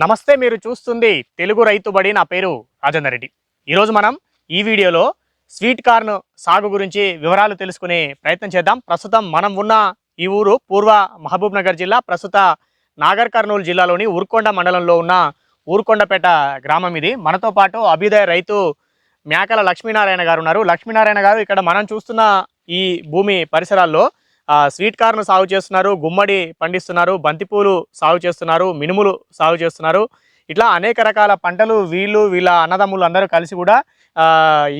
నమస్తే మీరు చూస్తుంది తెలుగు రైతుబడి నా పేరు రాజేందర్ రెడ్డి. ఈరోజు మనం ఈ వీడియోలో స్వీట్ కార్న్ సాగు గురించి వివరాలు తెలుసుకునే ప్రయత్నం చేద్దాం. ప్రస్తుతం మనం ఉన్న ఈ ఊరు పూర్వ మహబూబ్ నగర్ జిల్లా ప్రస్తుత నాగర్ కర్నూలు జిల్లాలోని ఊర్కొండ మండలంలో ఉన్న ఊర్కొండపేట గ్రామం ఇది. మనతో పాటు అభ్యుదయ రైతు మేకల లక్ష్మీనారాయణ గారు ఉన్నారు. లక్ష్మీనారాయణ గారు ఇక్కడ మనం చూస్తున్న ఈ భూమి పరిసరాల్లో స్వీట్ కార్న్ సాగు చేస్తున్నారు గుమ్మడి పండిస్తున్నారు బంతిపూలు సాగు చేస్తున్నారు మినుములు సాగు చేస్తున్నారు. ఇట్లా అనేక రకాల పంటలు వీళ్ళు వీళ్ళ అన్నదమ్ములు అందరూ కలిసి కూడా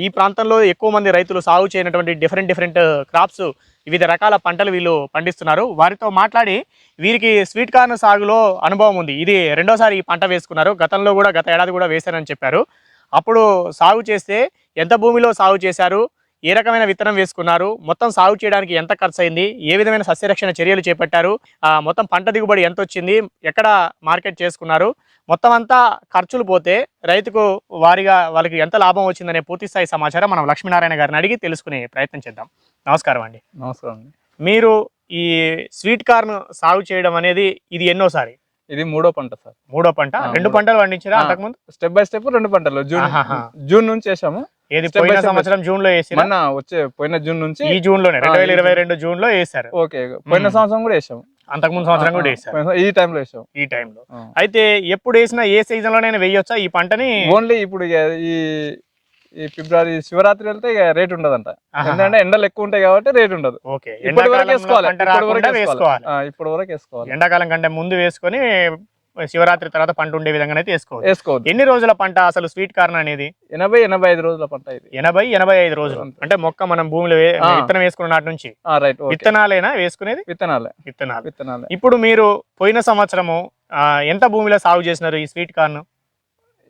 ఈ ప్రాంతంలో ఎక్కువ మంది రైతులు సాగు చేయనటువంటి డిఫరెంట్ డిఫరెంట్ క్రాప్స్ వివిధ రకాల పంటలు వీళ్ళు పండిస్తున్నారు. వారితో మాట్లాడి వీరికి స్వీట్ కార్న్ సాగులో అనుభవం ఉంది. ఇది రెండోసారి ఈ పంట వేసుకున్నారు. గతంలో కూడా గత ఏడాది కూడా వేశారని చెప్పారు. అప్పుడు సాగు చేస్తే ఎంత భూమిలో సాగు చేశారు? ఏ రకమైన విత్తనం వేసుకున్నారు మొత్తం సాగు చేయడానికి ఎంత ఖర్చు అయింది ఏ విధమైన సస్యరక్షణ చర్యలు చేపట్టారు ఆ, మొత్తం పంట దిగుబడి ఎంత వచ్చింది ఎక్కడ మార్కెట్ చేసుకున్నారు మొత్తం అంతా ఖర్చులు పోతే రైతుకు వారిగా వాళ్ళకి ఎంత లాభం వచ్చిందనే పూర్తి స్థాయి సమాచారం మనం లక్ష్మీనారాయణ గారిని అడిగి తెలుసుకునే ప్రయత్నం చేద్దాం. నమస్కారం అండి. నమస్కారం అండి. మీరు ఈ స్వీట్ కార్న్ సాగు చేయడం అనేది ఇది ఎన్నోసారి? ఇది మూడో పంట సార్. మూడో పంట? రెండు. పంటలు పండించారా. అంతకుముందు? స్టెప్ బై స్టెప్ రెండు పంటలు. జూన్. జూన్ నుంచి వేసాము. ఏది పోయిన సంవత్సరం జూన్లో వేసి మొన్న వచ్చే పోయిన జూన్ నుంచి ఈ జూన్లోనే రెండు వేల ఇరవై. రెండు జూన్లో వేసారు ఓకే పోయిన. సంవత్సరం కూడా వేసాము. అంతకుముందు సంవత్సరం కూడా వేసారు సంవత్సరం ఈ టైంలో వేసాము. ఈ టైంలో. అయితే ఎప్పుడు వేసినా ఏ సీజన్ లోనైనా వేయొచ్చా? ఈ పంటని ఓన్లీ ఇప్పుడు ఈ ఈ ఫిబ్రవరి శివరాత్రి వెళ్తే రేట్ ఉండదంట. ఎందుకంటే ఎండలు ఎక్కువ ఉంటాయి కాబట్టి రేట్ ఉండదు. ఓకే ఇప్పటి వరకు వేసుకోవాలి ఇప్పటి వరకు వేసుకోవాలి. ఎండాకాలం కంటే ముందు వేసుకొని శివరాత్రి తర్వాత పంట ఉండే విధంగా అయితే వేసుకోవాలి వేసుకోవద్దు. ఎన్ని రోజుల పంట అసలు స్వీట్ కార్న్ అనేది? ఎనభై ఎనభై ఐదు రోజుల పంట ఇది. ఎనభై ఎనభై ఐదు రోజులు. అంటే మొక్క మనం భూమిలో. విత్తనం వేసుకున్న నాటి నుంచి. రైట్ విత్తనాలేనా వేసుకునేది? విత్తనాలే. విత్తనాలు. విత్తనాలే. ఇప్పుడు మీరు పోయిన సంవత్సరము ఎంత భూమిలో సాగు చేసినారు ఈ స్వీట్ కార్న్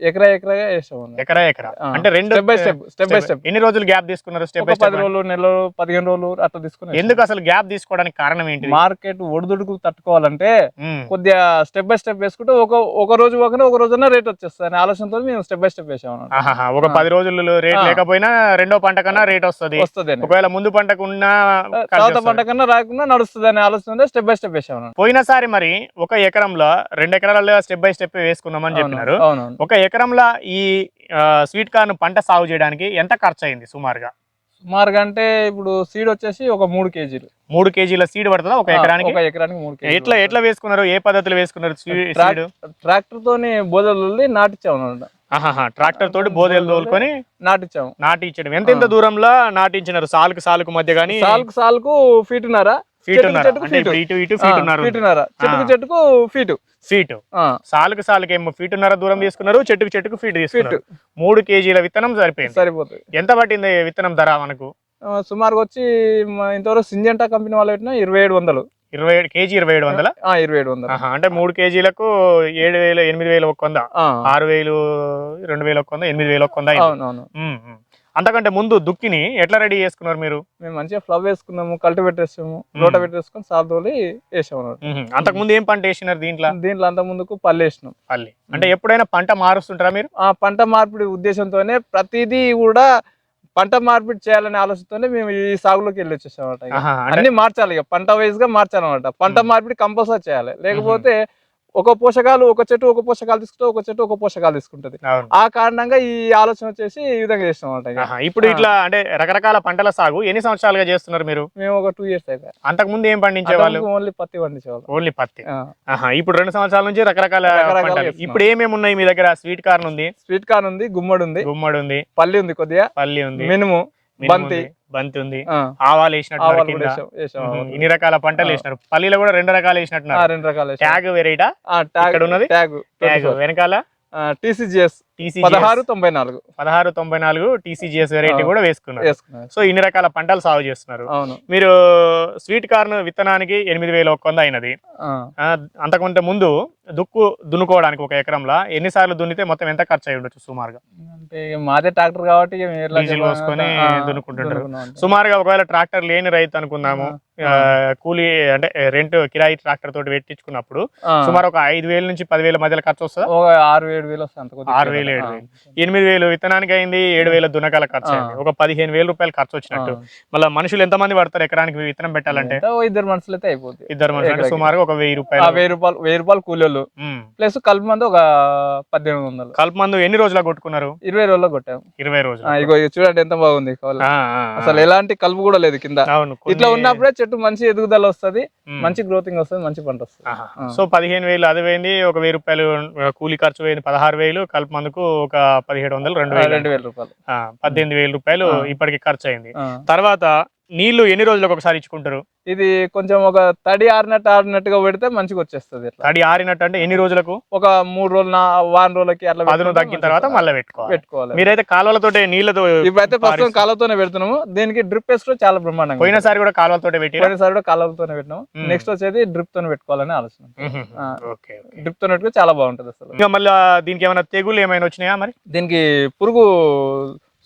ఎకరా ఎకరాగా వేసాము ఎకరా ఎకరా. అంటే రెండు step by step step by step ఎన్ని రోజులు గ్యాప్ తీసుకున్నారు స్టెప్ బై పది రోజులు నెల రోజులు పదిహేను రోజులు అట్లా తీసుకుని ఎందుకు అసలు గ్యాప్ తీసుకోవడానికి కారణం ఏంటి మార్కెట్ ఒడిదుడుకు తట్టుకోవాలంటే కొద్దిగా స్టెప్ బై స్టెప్ వేసుకుంటే ఒక ఒక రోజు ఒకనే ఒక రోజున రేట్ వచ్చేస్తుంది అనే ఆలోచనతో మేము స్టెప్ బై స్టెప్ వేసాము. ఆహాహా, ఒక. పది రోజులు రేట్. లేకపోయినా రెండో పంట కన్నా రేట్ వస్తుంది వస్తుంది ఒకవేళ ముందు పంటకు ఉన్న తర్వాత. పంట కన్నా రాకుండా నడుస్తుంది అనే ఆలోచన స్టెప్ బై స్టెప్ వేసాము. పోయినసారి మరి ఒక ఎకరంలో రెండు ఎకరాల్లో స్టెప్ బై స్టెప్ వేసుకున్నామని చెప్పినారు ఒక ఎకరంలో ఈ స్వీట్ కార్న్ పంట సాగు చేయడానికి ఎంత ఖర్చు అయింది సుమారుగా? సుమారుగా అంటే ఇప్పుడు సీడ్ వచ్చేసి ఒక మూడు కేజీలు. మూడు కేజీల సీడ్ పడుతుందా? ఒక ఎకరానికి? ఒక ఎకరానికి మూడు కేజీలు ఎట్లా ఎట్లా వేసుకున్నారు? ఏ పద్ధతిలో వేసుకున్నారు సీడ్? ట్రాక్టర్ తోని బోధలు నాటిచ్చాము ట్రాక్టర్ తోటి బోదెలు తోలుకొని నాటిచ్చాము. నాటి ఇచ్చడం ఎంత ఎంత దూరంలో నాటించినారు? సాలుకు సాలుకు మధ్య కానీ సాలుకు సాలుకు ఫీట్ ఉన్నారా ఫీట్ చెట్టుకు చెట్టుకు ఫీటు. ఫీట్ సాలుకు సాలుకు ఏమో ఫీట్ ఉన్నర? దూరం తీసుకున్నారు. చెట్టుకు చెట్టుకు ఫీట్ తీసుకున్నారు. మూడు కేజీల విత్తనం సరిపోయింది. సరిపోతుంది. ఎంత పట్టింది విత్తనం ధర మనకు? సుమారుగా వచ్చి ఇంతవరకు సింజంటా కంపెనీ వాళ్ళు పెట్టినా ఇరవై ఏడు వందలు. ఇరవై ఏడు కేజీ ఇరవై ఏడు వందల? ఇరవై ఏడు వందలు. అంటే మూడు కేజీలకు ఏడు వేలు ఎనిమిది వేలు ఒక వంద ఆరు వేలు రెండు వేలు ఒక వంద ఎనిమిది వేలు ఒక వంద. అవునవును. అంతకంటే ముందు దుక్కిని ఎట్లా రెడీ చేసుకున్నారు మీరు? మేము మంచిగా ఫ్లవ్ వేసుకున్నాము కల్టివేట్ వేసాము రోటవేట్ వేసుకొని సాల్ తోలి వేసాము. అంతకు ముందు ఏం పంట వేసినారు దీంట్లో? దీంట్లో అంత ముందుకు పల్లి వేసినాం. పల్లి. అంటే ఎప్పుడైనా పంట మారుస్తుంటారా మీరు? ఆ పంట మార్పిడి ఉద్దేశంతోనే ప్రతిదీ కూడా పంట మార్పిడి చేయాలనే ఆలోచనతోనే మేము ఈ సాగులోకి వెళ్ళి వచ్చేసాం అన్ని మార్చాలి ఇక. పంట వైజ్గా మార్చాలన్నమాట. పంట. మార్పిడి కంపల్సరీ చేయాలి. లేకపోతే ఒక పోషకాలు ఒక చెట్టు ఒక పోషకాలు తీసుకుంటే ఒక చెట్టు ఒక పోషకాలు తీసుకుంటది. ఆ కారణంగా ఈ ఆలోచన వచ్చేసి ఈ విధంగా చేస్తాం. ఆహా, ఇప్పుడు. ఇట్లా అంటే రకరకాల పంటల సాగు ఎన్ని సంవత్సరాలుగా చేస్తున్నారు మీరు? మేము ఒక టూ ఇయర్స్ అయిపోయి. అంతకు ముందు ఏం పండించేవాళ్ళు? ఓన్లీ పత్తి పండించేవాళ్ళం. ఓన్లీ పత్తి. ఇప్పుడు రెండు సంవత్సరాల నుంచి రకరకాల. ఇప్పుడు ఏమేమి ఉన్నాయి మీ దగ్గర? స్వీట్ కార్న్ ఉంది. స్వీట్ కార్న్ ఉంది గుమ్మడి ఉంది గుమ్మడి ఉంది. పల్లి ఉంది కొద్దిగా. పల్లి ఉంది. మినుము. బంతి. బంతి ఉంది ఆవాలు వేసినట్టున్నారు ఆవాలు కింద కూడా వేసాం వేసాం ఉహు, ఆవాలు. ఇన్ని రకాల పంటలు. వేసినారు పల్లీలో కూడా రెండు రకాలు ఆ, వేసినట్టున్నారు రెండు రకాలు. ట్యాగ్ వెరైటా ట్యాగ్ ఉన్నది? ట్యాగ్ ట్యాగ్ వెనకాల టీసీజీఎస్ టీసీ పదహారు తొంభై నాలుగు పదహారు తొంభై నాలుగు టీసీజీఎస్ వెరైటీ. కూడా వేసుకున్నారు. సో ఇన్ని రకాల పంటలు సాగు చేస్తున్నారు. మీరు స్వీట్ కార్న్ విత్తనానికి ఎనిమిది వేల ఒక్క వంద అయినది. అంతకంటే ముందు దుక్కు దున్నుకోవడానికి ఒక ఎకరంలో ఎన్నిసార్లు దున్నితే మొత్తం ఎంత ఖర్చు అయి ఉండొచ్చు సుమారుగా? అంటే మాదే ట్రాక్టర్ కాబట్టి డీజిల్? పోసుకొని దున్నుకుంటుంటారు. సుమారుగా ఒకవేళ ట్రాక్టర్ లేని రైతు అనుకుందాము కూలీ అంటే రెంట్ కిరాయి ట్రాక్టర్ తోటి పెట్టించుకున్నప్పుడు. సుమారు ఒక ఐదు వేల నుంచి పదివేల మధ్యలో ఖర్చు వస్తుందా? ఆరు ఏడు వేలు వస్తుంది ఆరు వేలు వేలు ఏడు వేలు. ఎనిమిది వేలు విత్తనానికి అయింది ఏడు వేల దున్నకాల ఖర్చు. అయింది. ఒక పదిహేను వేలు రూపాయలు ఖర్చు వచ్చినట్టు. మళ్ళీ మనుషులు ఎంత మంది పడతారు ఎకరానికి విత్తనం పెట్టాలంటే? ఇద్దరు మనుషులు అయితే అయిపోతుంది ఇద్దరు మనుషులు. సుమారుగా ఒక వెయ్యి రూపాయలు. వెయ్యి రూపాయలు వెయ్యి రూపాయలు కూలీలు. ప్లస్ కలుపు మంది ఒక పద్దెనిమిది వందలు. కలుపు మందు ఎన్ని రోజులు కొట్టుకున్నారు? ఇరవై రోజుల్లో కొట్టాము ఇరవై రోజులు. ఇగో చూడండి ఎంత బాగుంది. అసలు ఎలాంటి కలుపు కూడా లేదు కింద. ఇట్లా ఉన్నప్పుడే చెట్టు మంచి ఎదుగుదల వస్తది. మంచి గ్రోతింగ్ వస్తుంది మంచి పంట వస్తుంది. సో పదిహేను వేలు అది పోయింది ఒక వెయ్యి రూపాయలు కూలి ఖర్చు పోయింది పదహారు వేలు కలుపు మందుకు ఒక పదిహేడు వందలు రెండు వేలు రెండు వేల రూపాయలు పద్దెనిమిది వేలు రూపాయలు. ఇప్పటికి ఖర్చు అయింది. తర్వాత నీళ్ళు ఎన్ని రోజులకు ఒకసారి ఇచ్చుకుంటారు? ఇది కొంచెం ఒక తడి ఆరినట్టు ఆరినట్టుగా పెడితే మంచిగా వచ్చేస్తుంది తడి ఆరినట్టు అంటే ఎన్ని రోజులకు? ఒక మూడు రోజులు వారం రోజులకి అట్లా పెట్టుకుంటే తగ్గిన తర్వాత మళ్ళీ పెట్టుకోవాలి. పెట్టుకోవాలి. మీరైతే కాలువలతోటే నీళ్ళతో ఇప్పుడైతే ప్రస్తుతం. కాలువతోనే పెడుతున్నాము. దీనికి డ్రిప్ వేసుకోవడం చాలా బ్రహ్మాండంగా పోయినసారి కూడా కాలువలతోటే పెట్టి పోయినసారి కూడా కాలువలతోనే పెట్టినాము. నెక్స్ట్ వచ్చేది డ్రిప్ తోనే పెట్టుకోవాలని ఆలోచన. డ్రిప్తో పెట్టుకుంటే చాలా బాగుంటది అసలు. ఇంకా మళ్ళీ దీనికి ఏమైనా తెగులు ఏమైనా వచ్చినాయా మరి? దీనికి పురుగు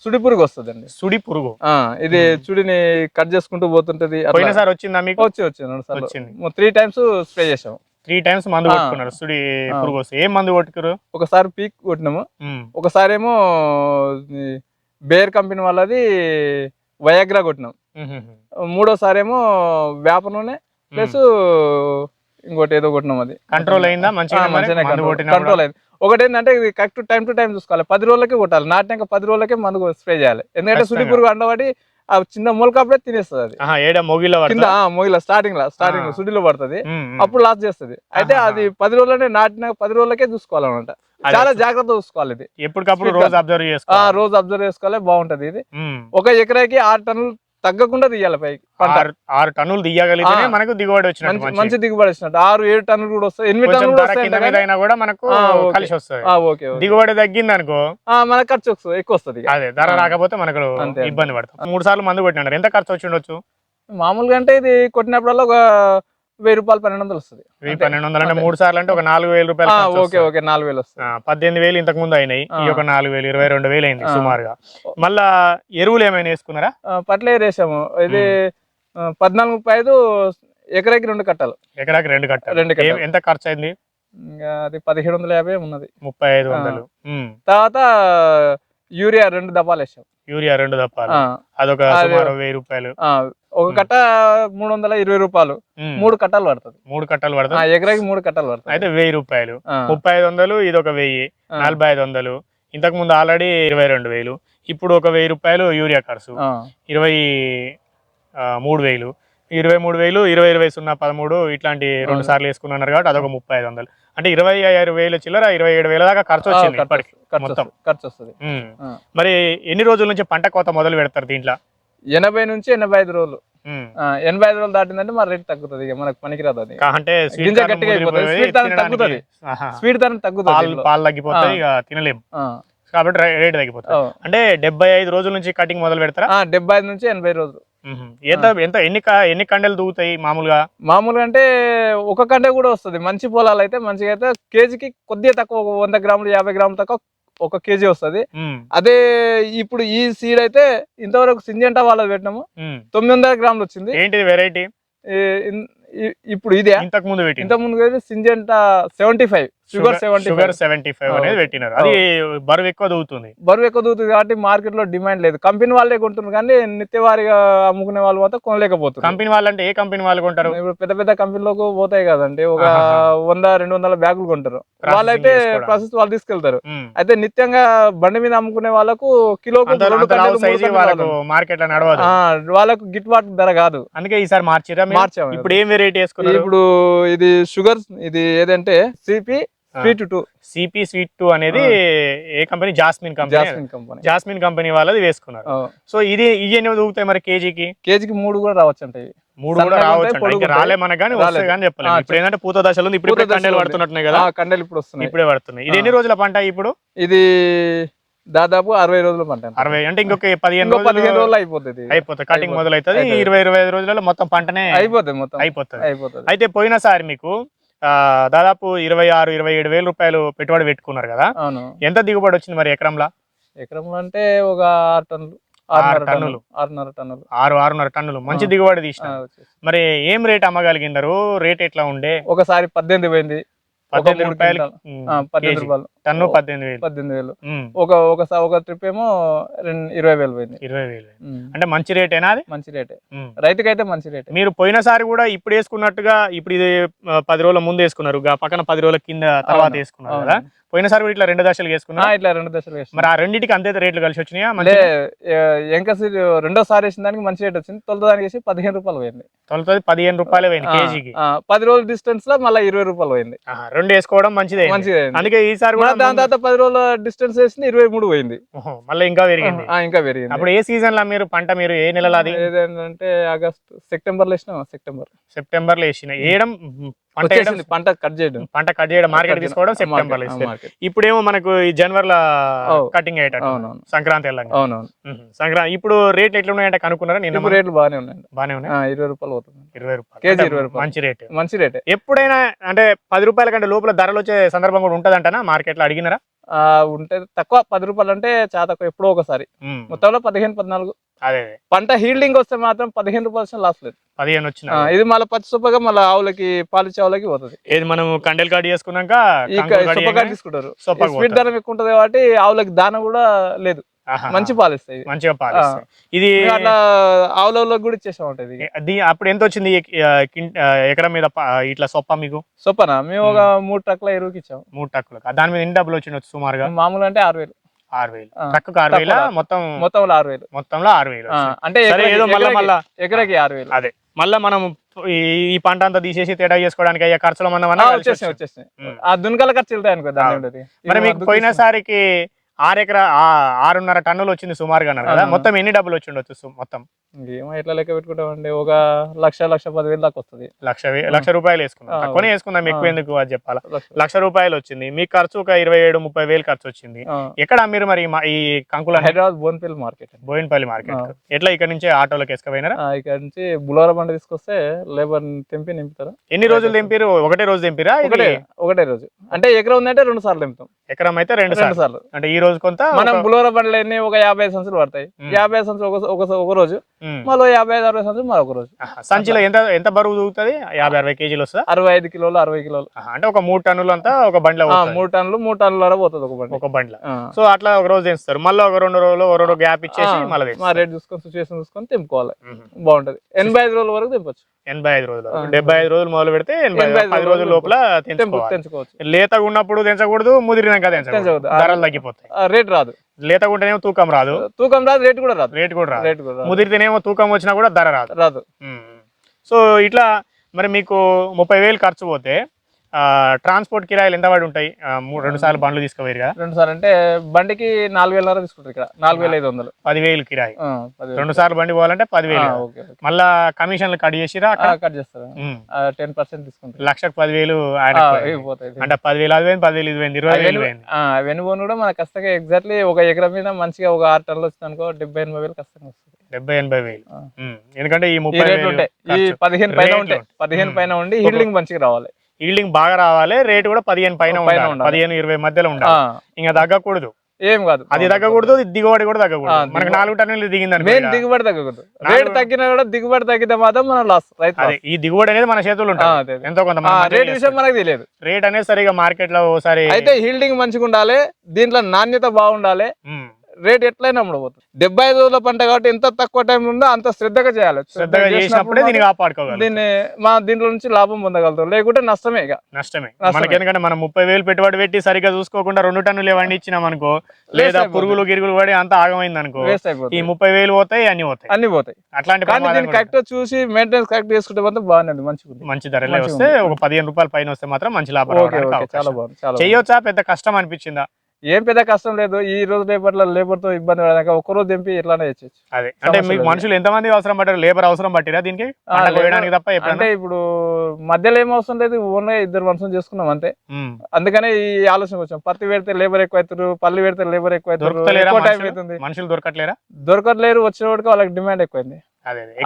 సుడి పురుగు వస్తుందండి. సుడి పురుగు. ఇది చుడిని కట్ చేసుకుంటూ పోతుంటది. పోయినసారి వచ్చిందా మీకు? వచ్చి వచ్చింది. త్రీ టైమ్స్ స్ప్రే చేసాము త్రీ టైమ్స్ మందు. కొట్టుకున్నారు సుడి. పురుగు వస్తే. ఏం మందు కొట్టుకురు? ఒకసారి పీక్ కొట్టినాము. ఒకసారి ఏమో బేర్ కంపెనీ వాళ్ళది వయాగ్రా కొట్టినాం. మూడోసారి ఏమో వేప నూనె ప్లస్ ఇంకోటి ఏదో కొట్టినాం అది. కంట్రోల్ అయిందా? మంచిగా కంట్రోల్ అయింది. ఒకటి ఏంటంటే ఇది కరెక్ట్ టైం టు టైం చూసుకోవాలి. పది రోజులకే కొట్టాలి. నాటినాక పది రోజులకే మందు స్ప్రే చేయాలి. ఎందుకంటే సుడి. పురుగు అండబడి ఆ చిన్న మొలకప్పుడే తినేస్తుంది అది. కింద మొగిల స్టార్టింగ్ లా స్టార్టింగ్. సుడిలో పడుతుంది. అప్పుడు లాస్ చేస్తుంది. అయితే. అది పది రోజులనే నాటిన పది రోజులకే చూసుకోవాలన్నమాట. చాలా జాగ్రత్త చూసుకోవాలి ఇది. ఎప్పటికప్పుడు రోజు అబ్జర్వ్ రోజు అబ్జర్వ్ చేసుకోవాలి బాగుంటది ఇది. ఒక ఎకరాకి ఆరు టన్నులు తగ్గకుండా తీయాలి పైకి ఆరు టన్నులు తీయగలిగితేనే ఆ. మనకు దిగుబడి వచ్చినట్టు మంచి దిగుబడి వచ్చినట్టు ఆరు ఏడు టన్నులు కూడా వస్తాయి ఎనిమిది టన్నులు కూడా మనకు. కలిసి వస్తుంది ఓకే. దిగుబడి తగ్గింది అనుకో ఆ, మన ఖర్చు వస్తుంది, ఎక్కువ వస్తుంది. అదే ధర. రాకపోతే మనకు. ఇబ్బంది పడతాం మూడు సార్లు మందు కొట్టినాడు ఎంత ఖర్చు వచ్చి ఉండొచ్చు మామూలుగా అంటే ఇది కొట్టినప్పుడల్లా ఒక వెయ్యి రూపాయలు పన్నెండు వందలు వస్తుంది. పన్నెండు వందలు అంటే. మూడు సార్లు అంటే ఒక నాలుగు వేల రూపాయలు ఓకే. ఓకే నాలుగు వేలు వస్తుంది. పద్దెనిమిది వేలు ఇంతకు ముందు అయినాయి. ఈ. ఒక నాలుగు వేలు ఇరవై రెండు వేలు అయింది. సుమారుగా. మళ్ళా ఎరువులు ఏమైనా వేసుకున్నారా? పట్ల వేసాము. ఇది పద్నాలుగు ముప్పై ఐదు ఎకరాకి రెండు కట్టాలు. ఎకరాకి రెండు కట్టాలు. రెండు ఎంత ఖర్చు అయింది? అది పదిహేడు వందల యాభై ఉన్నది ముప్పై ఐదు వందలు. తర్వాత యూరియా రెండు దపాలు వేసాం. యూరియా రెండు దప్పాలు అదొక సుమారు వెయ్యి రూపాయలు. ఒక కట్ట మూడు వందల ఇరవై రూపాయలు. మూడు కట్టాలు పడుతుంది. మూడు కట్టలు ఆ, పడతాయి ఎకరాకి మూడు కట్టాలు పడుతుంది అయితే వెయ్యి రూపాయలు. ముప్పై ఐదు వందలు ఇది ఒక వెయ్యి నలభై ఐదు వందలు. ఇంతకు ముందు ఆల్రెడీ ఇరవై రెండు వేలు. ఇప్పుడు ఒక వెయ్యి రూపాయలు యూరియా ఖర్చు. ఇరవై మూడు వేలు. ఇరవై మూడు వేలు ఇరవై ఇరవై సున్నా పదమూడు ఇట్లాంటి రెండు. సార్లు వేసుకున్నారు కాబట్టి అదొక ముప్పై ఐదు వందలు. అంటే ఇరవై ఆరు వేలు చిల్లర ఇరవై ఏడు వేల దాకా ఖర్చు వచ్చింది ఇప్పటికి మొత్తం. ఖర్చు వస్తుంది. మరి ఎన్ని రోజుల నుంచి పంట కోత మొదలు పెడతారు దీంట్లో? ఎనభై నుంచి ఎనభై ఐదు రోజులు. ఎనభై ఐదు రోజులు దాటిందంటే మన రేట్ తగ్గుతుంది ఇక మనకు పనికిరాదు అది. అంటే గింజ గట్టిగా అయిపోతుంది, corn తినడానికి- తగ్గుతుంది. స్పీడ్ తరం తగ్గుతుంది పాలు తగ్గిపోతాయి ఆ. ఇక తినలేం. ఆ, కాబట్టి రేట్ తగ్గిపోతుంది. అంటే డెబ్బై ఐదు రోజుల నుంచి కటింగ్ మొదలు పెడతారా? ఆ, డెబ్బై ఐదు నుంచి ఎనభై రోజులు. ఎంత ఎంత ఎన్ని ఎన్ని కండలు దూగుతాయి మామూలుగా? మామూలుగా అంటే ఒక కంటే కూడా వస్తుంది. మంచి పొలాలు అయితే మంచిగా అయితే కేజీకి కొద్దిగా తక్కువ వంద గ్రాములు యాభై గ్రాములు తక్కువ ఒక కేజీ వస్తుంది. అదే ఇప్పుడు ఈ సీడ్ అయితే ఇంతవరకు సింజంటా వాళ్ళది పెట్టినాము. మ్మ్. తొమ్మిది వందల గ్రాములు వచ్చింది. ఏంటిది వెరైటీ ఇప్పుడు ఇదే. ఇంతకు ముందు పెట్టింది. ఇంత ముందు Syngenta seventy five. Sugar seventy sugar seventy five అనేది. పెట్టినారు అది బరువు ఎక్కువ దూగుతుంది బరువు ఎక్కువ దూతుంది కాబట్టి మార్కెట్లో డిమాండ్ లేదు కంపెనీ వాళ్ళే కొంటున్నారు కానీ నిత్యవారిగా అమ్ముకునే వాళ్ళు మాత్రం కొనలేకపోతున్నారు కంపెనీ వాళ్ళు అంటే ఏ కంపెనీ వాళ్ళు కొంటారు ఇప్పుడు పెద్ద పెద్ద కంపెనీలకు పోతాయి కదండి ఒక. వంద రెండు వందల బ్యాగులు కొంటారు వాళ్ళైతే. ప్రాసెస్ వాళ్ళు తీసుకెళ్తారు మ్మ్. అయితే నిత్యంగా బండి మీద అమ్ముకునే వాళ్ళకు కిలోకు కావాలి. మార్కెట్లో నడవదు వాళ్ళకు గిట్టుబాటు ధర కాదు అందుకే ఈసారి మార్చిరా మీరు? మార్చాము ఇప్పుడు ఏం వెరైటీ వేసుకున్నారు ఇప్పుడు ఇది షుగర్ ఇది ఏదంటే CP. Sweet two CP sweet two అనేది ఏ company jasmine company jasmine company jasmine company వాళ్ళది వేసుకున్నారు. సో ఇది ఇవి ఎన్ని దూగుతాయి మరి కేజీకి? కేజీకి మూడు కూడా రావచ్చు అంటే మూడు కూడా రావచ్చు ఇంకా. రాలే మనకు కానీ వస్తాయి. కానీ చెప్పలేదు ఇప్పుడు ఏంటంటే పూత దశలో ఉంది ఇప్పుడు కండలు. పడుతున్నట్టున్నాయి కదా. కండలు ఇప్పుడు వస్తున్నాయి. ఇప్పుడే పడుతున్నాయి. ఇది. ఎన్ని రోజుల పంట ఇప్పుడు? ఇది దాదాపు అరవై రోజులు పంట అరవై అంటే ఇంకొక పదిహేను ఇంకో పదిహేను రోజులు అయిపోతుంది. అయిపోతుంది. కటింగ్. మొదలవుతుంది అయిపోతుంది. ఇరవై ఇరవై ఐదు రోజులలో మొత్తం పంటనే అయిపోతుంది మొత్తం. అయిపోతుంది. అయిపోతుంది. అయితే పోయినసారి మీకు దాదాపు ఇరవై ఆరు ఇరవై ఏడు వేల రూపాయలు పెట్టుబడి పెట్టుకున్నారు కదా. అవును. ఎంత దిగుబడి వచ్చింది మరి ఎకరంలో? ఎకరంలో అంటే ఒక ఆరు టన్నులు ఆరు ఆరున్నర టన్నులు. ఆరున్నర టన్నులు. ఆరు ఆరున్నర టన్నులు. మంచి. దిగుబడి తీసిన. మరి ఏం రేట్ అమ్మగలిగినారు రేట్ ఎట్లా ఉండే? ఒకసారి పద్దెనిమిది పోయింది. పద్దెనిమిది రూపాయలు. పద్దెనిమిది రూపాయలు. టన్ను పద్దెనిమిది వేలు. పద్దెనిమిది వేలు. ఒక ఒక ఒక ట్రిప్ ఏమో రెండు ఇరవై వేలు పోయింది. ఇరవై వేలు. అంటే మంచి రేటేనా అది? మంచి రేటే ఉమ్. రైతుకైతే మంచి రేటే మీరు పోయినసారి కూడా ఇప్పుడు వేసుకున్నట్టుగా ఇప్పుడు ఇది పది రోజుల ముందు వేసుకున్నారు. పక్కన పది రోజుల కింద తర్వాత. వేసుకున్నారు కదా. పోయినసారి కూడా ఇట్లా రెండు దశలు ఆ, వేసుకున్నారు ఇట్లా రెండు దశలు మరి ఆ రెండింటికి అంతే రేట్లు కలిసి వచ్చినాయా? మంచి ఎంకసి రెండోసారి వేసిన దానికి మంచి రేట్ వచ్చింది. తొలి దానికి వేసి పదిహేను రూపాయలు పోయింది. తొలుతుంది పదిహేను రూపాయలు పోయింది కేజీకి. పది రోజుల డిస్టెన్స్లో మళ్ళీ ఇరవై రూపాయలు పోయింది. రెండు వేసుకోవడం మంచిదే. మంచిగా అయింది. అందుకే ఈసారి కూడా దాని తర్వాత పది రోజుల డిస్టెన్స్ వేసింది ఇరవై మూడు పోయింది. మళ్ళీ ఇంకా పెరిగింది. ఇంకా పెరిగింది. అప్పుడు ఏ సీజన్లో మీరు పంట మీరు ఏ నెలలో అది ఏదంటే ఆగస్ట్ సెప్టెంబర్లో వేసినాం సెప్టెంబర్. సెప్టెంబర్లో వేసిన. వేయడం పంట పంట కట్ చేయడం. పంట కట్ చేయడం మార్కెట్ కట్ తీసుకోవడం. సెప్టెంబర్లో. మార్కెట్. ఇప్పుడేమో మనకు ఈ జనవరిలో ఓ. కటింగ్ అయ్యేటట్టు. సంక్రాంతి అవునవును. సంక్రాంతి ఇప్పుడు రేట్లు ఎట్లున్నాయంటే కనుక్కున్నారా నిన్న ఇప్పుడు రేట్లు బాగానే ఉన్నాయండి బాగానే ఉన్నాయి? ఇరవై రూపాయలు పోతుంది. ఇరవై రూపాయలు. కేజీ ఇరవై రూపాయలు. మంచి రేట్. మంచి రేటే. ఎప్పుడైనా అంటే పది రూపాయల కంటే లోపల ధరలు వచ్చే సందర్భం కూడా ఉంటదంటనా? మార్కెట్లో అడిగినారా ఉంటే తక్కువ పది రూపాయలు అంటే చాలా తక్కువ ఎప్పుడో ఒకసారి. మొత్తంలో పదిహేను పద్నాలుగు. అదే పంట హీల్డింగ్ వస్తే మాత్రం పదిహేను రూపాయలు లాస్ లేదు. పదిహేను వచ్చిన. ఇది మళ్ళీ పచ్చి సూపగా మళ్ళీ ఆవులకి పాలిచ్చే ఆవులకి పోతుంది. ఏది మనం కండెల్ కార్డు చేసుకున్నాక తీసుకుంటారు. పోతారు. ధనం ఎక్కువ ఉంటుంది కాబట్టి ఆవులకి దాన కూడా లేదు. మంచి పాలు ఇస్తాయి మంచిగా పాలిస్తాయి. ఇది అట్లా ఆవులలో కూడా ఇచ్చేసాం ఉంటుంది అప్పుడు ఎంత వచ్చింది ఎకరం మీద ఇట్లా సొప్ప మీకు? సొప్పన? మేము ఒక మూడు ట్రక్ల ఎరువుకి ఇచ్చాం. మూడు టక్కులకు? దాని మీద ఎన్ని డబ్బులు వచ్చిండొచ్చు సుమారుగా? మామూలు అంటే ఆరు వేలు. ఆరు వేలు ఆ. ట్రక్కు ఆరు వేల. మొత్తం మొత్తంలో ఆరు వేలు మొత్తంలో ఆరు వేలు. అంటే ఏదో మళ్ళా మళ్ళా ఎకరాకి ఆరు వేలు అదే మళ్ళా మనం ఈ పంట అంతా తీసేసి తేడా చేసుకోవడానికి అయ్యే ఖర్చుల వచ్చేసినాయి వచ్చింది. వచ్చేసినాయి ఉమ్. ఆ దునకల ఖర్చు వెళ్తాయి అనుకో దాని అవును. ఉండేది మరి మీకు పోయినసారికి ఆరు ఎకరా ఆ- ఆరున్నర టన్నులు వచ్చింది సుమారుగా అన్నారు కదా. మొత్తం ఎన్ని డబ్బులు వచ్చి ఉండొచ్చు మొత్తం? ఇంకేమో ఎట్లా లెక్క పెట్టుకుంటామండి. ఒక లక్ష లక్ష పదివేలు దాకా వస్తుంది. లక్ష లక్ష రూపాయలు వేసుకున్నాం. ఆ. తక్కువనే వేసుకుందాం ఎక్కువ. ఎందుకు అది చెప్పాలా? లక్ష. రూపాయలు. వచ్చింది. మీ ఖర్చు ఒక ఇరవై ఏడు ముప్పై వేలు ఖర్చు వచ్చింది. ఎక్కడ మీరు మరి ఈ కంకుల హైదరాబాద్? బోన్పల్లి మార్కెట్. బోయినపల్లి మార్కెట్. ఎట్లా ఇక్కడ నుంచి ఆటోలోకి వేసుకుపోయినారా? ఇక్కడ నుంచి బులోరా బండి తీసుకొస్తే లేబర్ తెంపి నింపుతారు? ఎన్ని రోజులు తెంపిరు ఒకటే రోజు తెంపిరా? ఒకటే ఒకటే రోజు. అంటే ఎకరం ఉందంటే రెండు సార్లు తెంపుతాం. ఎకరం అయితే రెండు సార్లు. అంటే ఈ రోజు కొంత మనం బులోరా బండ్లు ఎన్ని ఒక యాభై సంచులు పడతాయి. యాభై సంచులు ఒక ఒక రోజు. మళ్ళీ యాభై ఐదు అరవై సంచులు మరొక రోజు. సంచిలో ఎంత ఎంత బరువు దూగుతుంది యాభై అరవై కేజీలు వస్తుందా అరవై ఐదు కిలోలు అరవై కిలోలు. అంటే ఒక మూడు టన్నులు అంతా ఒక బండిలో. మూడు టన్నులు మూడు టన్నుల వరకు పోతుంది ఒక బండి ఒక బండిలో. సో అట్లా ఒక రోజు తెస్తారు మళ్ళీ ఒక రెండు రోజులు ఒక రెండు గ్యాప్ ఇచ్చేసి మళ్ళీ మా రేట్ చూసుకొని సిచ్యువేషన్ చూసుకొని తెంపుకోవాలి. బాగుంటది ఎనభై ఐదు రోజుల వరకు తెంపొచ్చు ఎనభై ఐదు రోజులు. డెబ్బై ఐదు రోజులు మొదలు పెడితే ఎనభై పది రోజులు లోపల తెంచుకోవచ్చు లేతగా ఉన్నప్పుడు తెంచకూడదు ముదిరినాక తెంచకూడదు. ధరలు తగ్గిపోతాయి రేట్ రాదు. లేతగా ఉంటేనేమో తూకం రాదు. తూకం రాదు రేట్ కూడా రాదు. రేట్ కూడా రాదు. రేట్ కూడా. ముదిరితేనేమో తూకం వచ్చినా కూడా ధర రాదు. రాదు. సో ఇట్లా మరి మీకు ముప్పై వేలు ఖర్చు పోతే ట్రాన్స్పోర్ట్ కిరాయిలు ఎంత పడి ఉంటాయి? మూడు రెండు సార్లు బండ్లు తీసుకుపోయారు కదా. రెండు సార్లు అంటే బండికి నాలుగు వేల తీసుకుంటారు ఇక్కడ. నాలుగు వేల ఐదు వందలు. పదివేలు కిరాయి. రెండు సార్లు బండి పోవాలంటే పదివేలు. మళ్ళా కమిషన్లు కట్ చేసిరా కట్ చేస్తారు. టెన్ పర్సెంట్ తీసుకుంటారు. లక్షకు పదివేలు అంటే పదివేలు అది పోయింది పదివేలు ఇది పోయింది ఇరవై వేలు పోయింది వెనుబోన్ కూడా మన కష్టంగా ఎగ్జాక్ట్లీ ఒక ఎకరం మీద మంచిగా ఒక ఆరు టన్నులు వచ్చింది అనుకో డెబ్బై ఎనభై వేలు కష్టంగా వస్తుంది. డెబ్బై ఎనభై వేలు. ఎందుకంటే ఈ ముప్పై రేట్లు ఉంటాయి. ఈ. పదిహేను పైన ఉంటాయి. పదిహేను. పైన ఉండి హీల్డింగ్ మంచిగా రావాలి. ఈల్డింగ్ బాగా రావాలి రేట్ కూడా పదిహేను పైన ఉండాలి. పదిహేను ఇరవై మధ్యలో ఉండాలి. ఇంకా తగ్గకూడదు. ఏం కాదు. అది తగ్గకూడదు దిగుబడి కూడా తగ్గకూడదు. మనకు నాలుగు టన్నులు దిగింది మెయిన్. దిగుబడి తగ్గకూడదు. రేట్ తగ్గినా కూడా దిగుబడి తగ్గితే మాత్రం మనం లాస్ అదే ఈ దిగుబడి అనేది మన ఉంటుంది. అదే, అదే. ఎంతో కొంత రేట్ విషయం మనకు తెలియదు. రేట్ అనేది సరిగా మార్కెట్లో ఓసారి అయితే హీల్డింగ్ మంచిగా ఉండాలి దీంట్లో నాణ్యత బాగుండాలి. రేట్ ఎట్లయినా అమ్ముడపోతుంది డెబ్బై ఐదు రోజుల పంట కాబట్టి ఎంత తక్కువ టైం ఉందో అంత శ్రద్ధగా చేయాలి. శ్రద్ధగా చేసినప్పుడే దీన్ని మాత్రం కాపాడుకోగలం దీన్ని మా దీంట్లో నుంచి లాభం పొందగలుగుతాం. లేకుంటే నష్టమే ఇక. నష్టమే. మనకి ఎందుకంటే మనం ముప్పై వేలు పెట్టుబడి పెట్టి సరిగ్గా చూసుకోకుండా రెండు టన్నులు ఇవ్వండి ఇచ్చినాం అనుకో లేదా. పురుగులు గిరుగులు పడి అంత ఆగమైంది అనుకో ఈ ముప్పై వేలు పోతాయి అన్ని పోతాయి. అన్ని పోతాయి. అట్లాంటి కానీ దీన్ని కరెక్ట్ చూసి మెయింటెనెన్స్ కరెక్ట్ చేసుకుంటే మాత్రం బాగానే మంచి ధరలే మంచిగా వస్తే ఒక పదిహేను రూపాయల పైన వస్తే మాత్రం మంచి లాభం చాలా. బాగుంది. చెయ్యొచ్చా? పెద్ద కష్టం అనిపించిందా? ఏం పెద్ద కష్టం లేదు. ఈ రోజు లేబర్ లేబర్తో ఇబ్బంది పడదాక ఒక్క రోజు తెంపి ఎట్లానే చేయొచ్చు అదే. అంటే మీకు. మనుషులు ఎంతమంది అవసరం పడ్డారు? లేబర్ అవసరం పట్టిరా దీనికి? తప్ప అంటే ఇప్పుడు మధ్యలో ఏం అవసరం లేదు. ఓన్గా ఇద్దరు మనుషులు చేసుకున్నాం అంతే. అందుకనే ఈ ఆలోచన వచ్చాం. పత్తి పెడితే లేబర్ ఎక్కువ అవుతారు పల్లి పెడితే లేబర్ ఎక్కువ అవుతారు మనుషులు? దొరకట్లేరా? దొరకట్లేరు. వచ్చిన వాడికి వాళ్ళకి డిమాండ్ ఎక్కువైంది.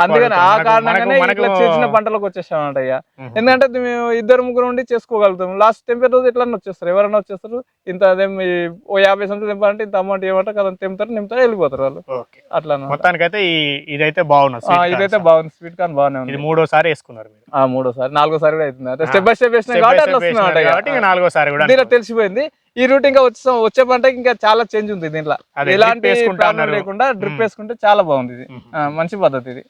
అందుకని ఆ కారణంగానే ఇట్లా చిన్న పంటలకు వచ్చేసామంట ఇక ఉహు. ఎందుకంటే మేము ఇద్దరు ముగ్గురు ఉండి చేసుకోగలుగుతాం. లాస్ట్ టెంపర్ రోజు ఎట్లా వచ్చేస్తారు. ఎవరైనా వచ్చేస్తారు ఇంత అదే ఓ యాభై సంవత్సరాలు తెంపాలంటే ఇంత అమౌంట్ ఏమంటారు కదా తెంపుతారు నింపుతారు వెళ్ళిపోతారు వాళ్ళు. అట్లా మొత్తానికైతే ఇదైతే corn ఇదైతే. బాగుంది స్వీట్ కార్న్ బాగానే ఉంది. మూడోసారి వేసుకున్నారు మూడోసారి నాలుగోసారి కూడా అవుతుంది. అంటే. స్టెప్ బై స్టెప్ వేసినాం కాబట్టి అట్లా నాలుగోసారి కూడా తెలిసిపోయింది. ఈ రూట్ ఇంకా వచ్చే వచ్చే పంటకి ఇంకా చాలా చేంజ్ ఉంది దీంట్లో ఎలాంటి. లేకుండా డ్రిప్. వేసుకుంటే చాలా బాగుంది ఇది మంచి పద్ధతి ఇది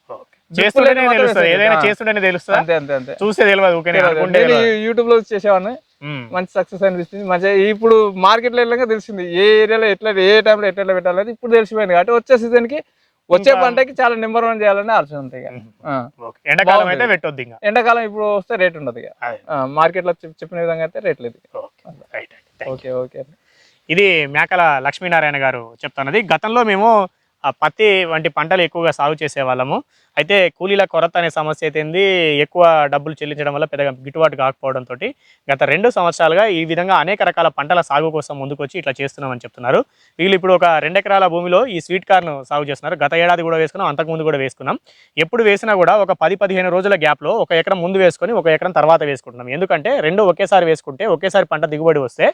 చేస్తుంటేనే తెలుస్తుంది. ఏదైనా. చేస్తుంటేనే తెలుస్తుంది అంతే అంతే అంతే చూస్తే తెలియదు ఊరికే అనుకుంటే నేను తెలియదు. యూట్యూబ్లో చేసేవాడిని. మంచి సక్సెస్ అనిపిస్తుంది మంచిగా ఇప్పుడు మార్కెట్లో వెళ్ళగా తెలిసింది ఏ ఏరియాలో ఎట్లా ఏ టైంలో ఎట్లా పెట్టాలని ఇప్పుడు తెలిసిపోయింది కాబట్టి వచ్చే సీజన్కి వచ్చే పంటకి చాలా నెంబర్ వన్ చేయాలని ఆలోచన ఉంది. ఎండాకాలం. అయితే పెట్టొద్దు ఎండాకాలం ఇప్పుడు వస్తే రేట్ ఉండదు ఇక. మార్కెట్లో చెప్- చెప్పిన విధంగా అయితే రేట్ లేదు. రైట్. Okay okay. ఇది మేకల లక్ష్మీనారాయణ గారు చెప్తున్నది. గతంలో మేము ఆ పత్తి వంటి పంటలు ఎక్కువగా సాగు చేసే వాళ్ళము అయితే కూలీల కొరత అనే సమస్య అయితే ఏంది, ఎక్కువ డబ్బులు చెల్లించడం వల్ల పెద్దగా గిట్టుబాటు కాకపోవడంతో గత రెండు సంవత్సరాలుగా ఈ విధంగా అనేక రకాల పంటల సాగు కోసం ముందుకొచ్చి ఇట్లా చేస్తున్నామని చెప్తున్నారు. వీళ్ళు ఇప్పుడు ఒక రెండు ఎకరాల భూమిలో ఈ స్వీట్ కార్ను సాగు చేస్తున్నారు. గత ఏడాది కూడా వేసుకున్నాం అంతకుముందు కూడా వేసుకున్నాం. ఎప్పుడు వేసినా కూడా ఒక పది పదిహేను రోజుల గ్యాప్లో ఒక ఎకరం ముందు వేసుకొని ఒక ఎకరం తర్వాత వేసుకుంటున్నాం. ఎందుకంటే రెండు ఒకేసారి వేసుకుంటే ఒకేసారి పంట దిగుబడి వస్తే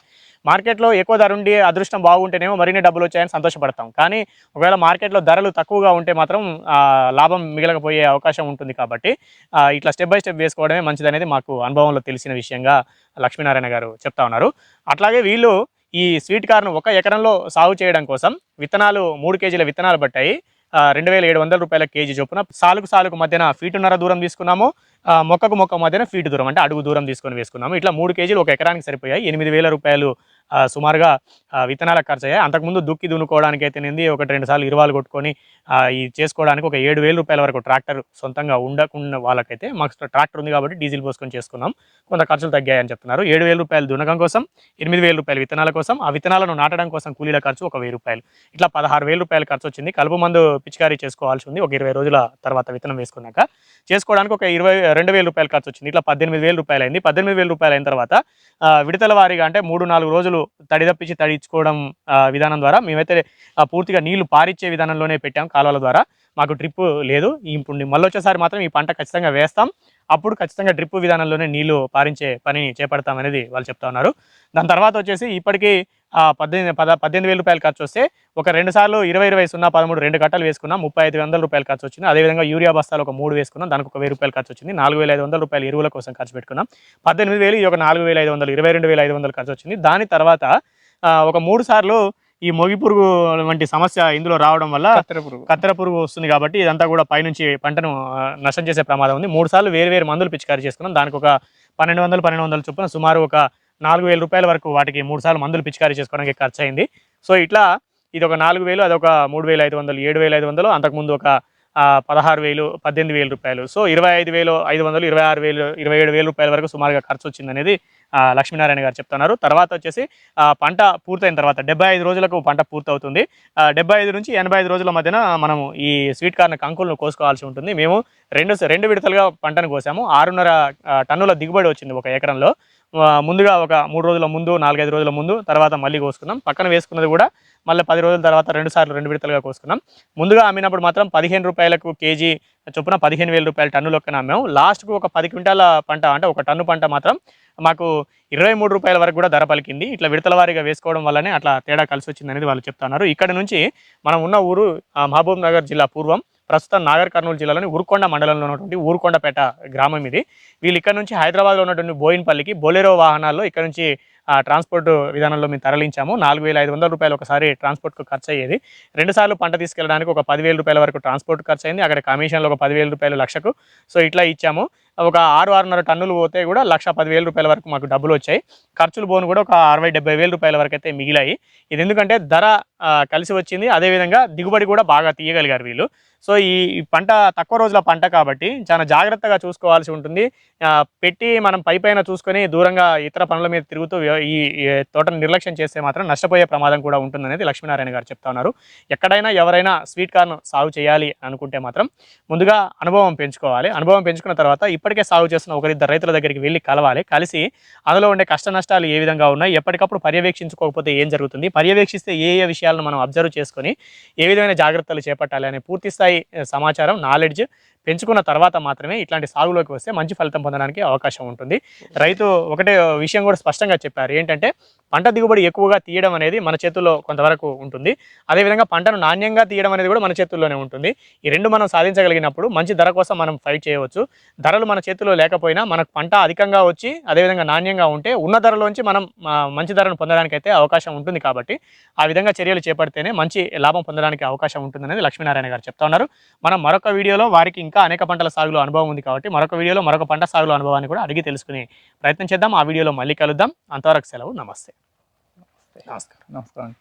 మార్కెట్లో ఎక్కువ ధర ఉండి అదృష్టం బాగుంటేనేమో మరిన్ని డబ్బులు వచ్చాయని సంతోషపడతాం. కానీ ఒకవేళ మార్కెట్లో ధరలు తక్కువగా ఉంటే మాత్రం లాభం లాభం మిగలకపోయే అవకాశం ఉంటుంది కాబట్టి ఇట్లా స్టెప్ బై స్టెప్ వేసుకోవడమే మంచిది అనేది మాకు అనుభవంలో తెలిసిన విషయంగా లక్ష్మీనారాయణ గారు చెప్తా ఉన్నారు. అట్లాగే వీళ్ళు ఈ స్వీట్ కార్ను ఒక ఎకరంలో సాగు చేయడం కోసం విత్తనాలు మూడు కేజీల విత్తనాలు పట్టాయి. రెండు వేల ఏడు వందల రూపాయల కేజీ చొప్పున సాలుకు సాలుకు మధ్యన ఫీటున్నర దూరం తీసుకున్నాము. మొక్కకు మొక్క మధ్యన ఫీట్ దూరం అంటే అడుగు దూరం తీసుకొని వేసుకున్నాము. ఇట్లా మూడు కేజీలు ఒక ఎకరానికి సరిపోయాయి. ఎనిమిది వేల రూపాయలు సుమారుగా విత్తనాల విత్తనాలకు ఖర్చు అయ్యాయి. అంతకుముందు దుక్కి దున్నుకోవడానికి అయితేనేది ఒకటి రెండు సార్లు ఇరువాలు కొట్టుకొని ఈ చేసుకోవడానికి ఒక ఏడు వేల రూపాయల వరకు ట్రాక్టర్ సొంతంగా ఉండకుండా వాళ్ళకైతే మాకు ట్రాక్టర్ ఉంది కాబట్టి డీజిల్ పోసుకొని చేసుకున్నాం. కొంత ఖర్చులు తగ్గాయని చెప్తున్నారు. ఏడు వేల రూపాయలు దున్నకం కోసం ఎనిమిది వేల రూపాయలు విత్తనాల కోసం ఆ విత్తనాలను నాటడం కోసం కూలీల ఖర్చు ఒక వెయ్యి రూపాయలు. ఇట్లా పదహారు వేల రూపాయల ఖర్చు వచ్చింది. కలుపు మందు పిచికారీ చేసుకోవాల్సి ఉంది. ఒక ఇరవై రోజుల తర్వాత విత్తనం వేసుకున్నాక. చేసుకోవడానికి ఒక ఇరవై రెండు వేల రూపాయలు ఖర్చు వచ్చింది. ఇట్లా పద్దెనిమిది వేల రూపాయలు అయింది పద్దెనిమిది వేల రూపాయలు అయిన తర్వాత విడతల వారీగా అంటే మూడు నాలుగు రోజులు తడి తప్పించి విధానం ద్వారా మేమైతే పూర్తిగా నీళ్ళు పారిచ్చే విధానంలోనే పెట్టాం కాలువల ద్వారా. మాకు డ్రిప్ లేదు. ఇప్పుడు మళ్ళీ వచ్చేసారి మాత్రం ఈ పంట ఖచ్చితంగా వేస్తాం. అప్పుడు ఖచ్చితంగా డ్రిప్ విధానంలోనే నీళ్ళు పారించే పనిని చేపడతాం అనేది వాళ్ళు చెప్తా ఉన్నారు. దాని తర్వాత వచ్చేసి ఇప్పటికీ పద్దెనిమిది పద పద్దెనిమిది వేల రూపాయలు ఖర్చు వస్తే ఒక రెండు సార్లు ఇరవై ఇరవై సున్నా పదమూడు రెండు కట్టలు వేసుకున్నాం. ముప్పై ఐదు వందల రూపాయలు ఖర్చు వచ్చింది. అదేవిధంగా యూరియా బస్తాలు ఒక మూడు వేసుకున్నాం. దానికి ఒక వెయ్యి రూపాయలు ఖర్చు వచ్చింది. నాలుగు వేల ఐదు వందల రూపాయలు ఎరువుల కోసం ఖర్చు పెట్టుకున్నాం. పద్దెనిమిది వేలు ఒక నాలుగు వేల ఐదు వందలు ఇరవై రెండు వేల ఐదు వందలు ఖర్చు వచ్చింది. దాని తర్వాత ఒక మూడు సార్లు ఈ మొగి పురుగు వంటి సమస్య ఇందులో రావడం వల్ల కత్తెర పురుగు. కత్తెర పురుగు వస్తుంది కాబట్టి ఇదంతా కూడా పైనుంచి పంటను నష్టం చేసే ప్రమాదం ఉంది. మూడు సార్లు వేరు వేరు మందులు పిచికారీ చేసుకున్నాం. దానికి ఒక పన్నెండు వందలు పన్నెండు వందలు చొప్పున సుమారు ఒక నాలుగు వేల రూపాయల వరకు వాటికి మూడు సార్లు మందులు పిచికారీ చేసుకోవడానికి ఖర్చు అయింది సో ఇట్లా ఇది ఒక నాలుగు వేలు అదొక మూడు వేల ఐదు వందలు ఏడు వేల ఐదు వందలు అంతకుముందు ఒక పదహారు వేలు పద్దెనిమిది వేల రూపాయలు. సో ఇరవై ఐదు వేలు ఐదు వందలు ఇరవై ఆరు వేలు ఇరవై ఏడు వేల రూపాయల వరకు సుమారుగా ఖర్చు వచ్చిందనేది లక్ష్మీనారాయణ గారు చెప్తున్నారు. తర్వాత వచ్చేసి పంట పూర్తయిన తర్వాత డెబ్బై ఐదు రోజులకు పంట పూర్తవుతుంది. డెబ్బై ఐదు నుంచి ఎనభై ఐదు రోజుల మధ్యన మనము ఈ స్వీట్ కార్న్ కంకులను కోసుకోవాల్సి ఉంటుంది. మేము రెండు రెండు విడతలుగా పంటను కోసాము. ఆరున్నర టన్నుల దిగుబడి వచ్చింది ఒక ఎకరంలో. ముందుగా ఒక మూడు రోజుల ముందు నాలుగైదు రోజుల ముందు తర్వాత మళ్ళీ కోసుకున్నాం పక్కన వేసుకున్నది కూడా మళ్ళీ పది రోజుల తర్వాత రెండు సార్లు రెండు విడతలుగా కోసుకున్నాం ముందుగా అమ్మినప్పుడు మాత్రం పదిహేను రూపాయలకు కేజీ చొప్పున పదిహేను వేల రూపాయల టన్ను లెక్కన అమ్మాము. లాస్ట్కు ఒక పది క్వింటాల పంట అంటే ఒక టన్ను పంట మాత్రం మాకు ఇరవై మూడు రూపాయల వరకు కూడా ధర పలికింది. ఇట్లా విడతల వారీగా వేసుకోవడం వల్లనే అట్లా తేడా కలిసి వచ్చింది అనేది వాళ్ళు చెప్తున్నారు ఇక్కడ నుంచి మనం ఉన్న ఊరు మహబూబ్ నగర్ జిల్లా పూర్వం ప్రస్తుతం నాగర్ కర్నూలు జిల్లాలోని ఊరుకొండ మండలంలో ఉన్నటువంటి ఊరుకొండపేట గ్రామం ఇది. వీళ్ళు ఇక్కడ నుంచి హైదరాబాద్లో ఉన్నటువంటి బోయిన్పల్లికి బొలెరో వాహనాల్లో ఇక్కడ నుంచి ఆ, ట్రాన్స్పోర్ట్ విధానంలో మేము తరలించాము. నాలుగు వేల ఐదు వందల రూపాయలు ఒకసారి ట్రాన్స్పోర్ట్కు ఖర్చు అయ్యేది రెండుసార్లు పంట తీసుకెళ్ళడానికి ఒక పదివేల రూపాయల వరకు ట్రాన్స్పోర్ట్ ఖర్చు అయింది అక్కడ కమిషన్లో ఒక పదివేల రూపాయలు లక్షకు. సో ఇట్లా ఇచ్చాము. ఒక ఆరు ఆరున్నర టన్నులు పోతే కూడా లక్ష పదివేల రూపాయల వరకు మాకు డబ్బులు వచ్చాయి. ఖర్చులు పోను కూడా ఒక అరవై డెబ్బై వేల రూపాయల వరకు అయితే మిగిలాయి. ఇది ఎందుకంటే ధర కలిసి వచ్చింది. అదేవిధంగా దిగుబడి కూడా బాగా తీయగలిగారు వీళ్ళు. సో ఈ పంట తక్కువ రోజుల పంట కాబట్టి చాలా జాగ్రత్తగా చూసుకోవాల్సి ఉంటుంది. పెట్టి మనం పై పైన చూసుకొని దూరంగా ఇతర పనుల మీద తిరుగుతూ ఈ ఈ తోటను నిర్లక్ష్యం చేస్తే మాత్రం నష్టపోయే ప్రమాదం కూడా ఉంటుందనేది లక్ష్మీనారాయణ గారు చెప్తా ఉన్నారు. ఎక్కడైనా ఎవరైనా స్వీట్ కార్న్ సాగు చేయాలి అనుకుంటే మాత్రం ముందుగా అనుభవం పెంచుకోవాలి. అనుభవం పెంచుకున్న తర్వాత ఇప్పటికే సాగు చేస్తున్న ఒకరిద్దరు రైతుల దగ్గరికి వెళ్ళి కలవాలి. కలిసి అందులో ఉండే కష్ట నష్టాలు ఏ విధంగా ఉన్నాయి? ఎప్పటికప్పుడు పర్యవేక్షించుకోకపోతే ఏం జరుగుతుంది? పర్యవేక్షిస్తే ఏ ఏ విషయాలను మనం అబ్జర్వ్ చేసుకొని ఏ విధమైన జాగ్రత్తలు చేపట్టాలి అనే పూర్తి స్థాయి సమాచారం నాలెడ్జ్ పెంచుకున్న తర్వాత మాత్రమే ఇట్లాంటి సాగులోకి వస్తే మంచి ఫలితం పొందడానికి అవకాశం ఉంటుంది. రైతు ఒకటే విషయం కూడా స్పష్టంగా చెప్పారు. ఏంటంటే పంట దిగుబడి ఎక్కువగా తీయడం అనేది మన చేతుల్లో కొంతవరకు ఉంటుంది. అదేవిధంగా పంటను నాణ్యంగా తీయడం అనేది కూడా మన చేతుల్లోనే ఉంటుంది. ఈ రెండు మనం సాధించగలిగినప్పుడు మంచి ధర కోసం మనం ఫైట్ చేయవచ్చు. ధరలు మన చేతిలో లేకపోయినా మనకు పంట అధికంగా వచ్చి అదేవిధంగా నాణ్యంగా ఉంటే ఉన్న ధరలోంచి మనం మంచి ధరను పొందడానికి అయితే అవకాశం ఉంటుంది కాబట్టి ఆ విధంగా చర్యలు చేపడితేనే మంచి లాభం పొందడానికి అవకాశం ఉంటుందనేది లక్ష్మీనారాయణ గారు చెప్తా ఉన్నారు. మనం మరొక వీడియోలో వారికి ఇంకా ఇంకా అనేక పంటల సాగులో అనుభవం ఉంది కాబట్టి మరొక వీడియోలో మరొక పంట సాగులో అనుభవాన్ని కూడా అడిగి తెలుసుకునే ప్రయత్నం చేద్దాం. ఆ వీడియోలో మళ్ళీ కలుద్దాం. అంతవరకు సెలవు. నమస్తే. నమస్కారం నమస్కారం.